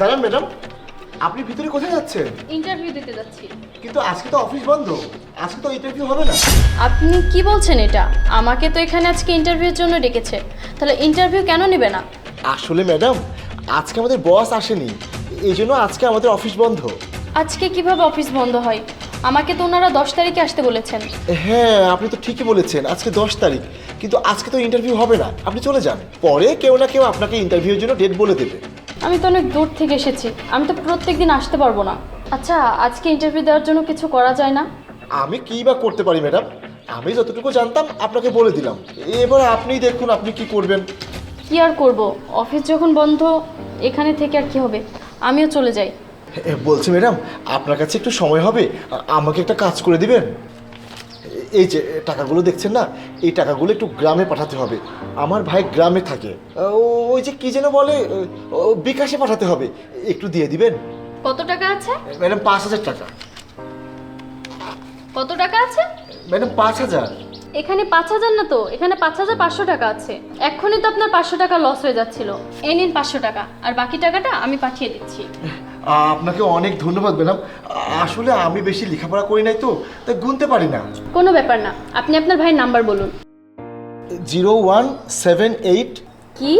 দাঁড়ান ম্যাডাম। আপনি ভিতরে কোথায় যাচ্ছেন? ইন্টারভিউ দিতে যাচ্ছি। কিন্তু আজকে তো অফিস বন্ধ। আজকে তো ইন্টারভিউ হবে না। আপনি কি বলছেন এটা? আমাকে তো এখানে আজকে ইন্টারভিউর জন্য ডেকেছে। তাহলে ইন্টারভিউ কেন নেবে না? আসলে ম্যাডাম আজকে আমাদের বস আসেনি। এই জন্য আজকে আমাদের অফিস বন্ধ। আজকে কীভাবে অফিস বন্ধ হয়? আমাকে তো ওনারা দশ তারিখে আসতে বলেছেন। হ্যাঁ আপনি তো ঠিকই বলেছেন আজকে দশ তারিখ। কিন্তু আজকে তো ইন্টারভিউ হবে না। আপনি চলে যান। পরে কেউ না কেউ আপনাকে ইন্টারভিউর জন্য ডেট বলে দেবে। আমি তো অনেক দূর থেকে এসেছি। আমি তো প্রত্যেক দিন আসতে পারব না। আচ্ছা আজকে ইন্টারভিউ দেওয়ার জন্য কিছু করা যায় না? আমি কী বা করতে পারি ম্যাডাম আমি যতটুকু জানতাম আপনাকে বলে দিলাম। এবার আপনিই দেখুন আপনি কি করবেন। কি আর করব? অফিস যখন বন্ধ এখানে থেকে আর কি হবে? আমিও চলে যাই। বলছি ম্যাডাম আপনার কাছে একটু সময় হবে? আমাকে একটা কাজ করে দিবেন? এই যে টাকাগুলো দেখছেন না? এই টাকাগুলো একটু গ্রামে পাঠাতে হবে। আমার ভাই গ্রামে থাকে। ওই যে কি যেন বলে? বিকাশে পাঠাতে হবে। একটু দিয়ে দিবেন? কত টাকা আছে? ম্যাডাম পাঁচ হাজার টাকা। কত টাকা আছে? ম্যাডাম পাঁচ হাজার। এখানে পাঁচ হাজার না তো? এখানে পাঁচ হাজার পাঁচশো টাকা আছে। এক্ষুনি তো আপনার পাঁচশো টাকা লস হয়ে যাচ্ছিল। এ নিন পাঁচশো টাকা। আর বাকি টাকাটা আমি পাঠিয়ে দিচ্ছি। আপনাকে অনেক ধন্যবাদ ম্যাডাম। আসলে আমি বেশি লেখাপড়া করি নাই তো তাই গুনতে পারি না। কোনো ব্যাপার না আপনি আপনার ভাইয়ের নাম্বার বলুন। জিরো ওয়ান সেভেন এইট কি?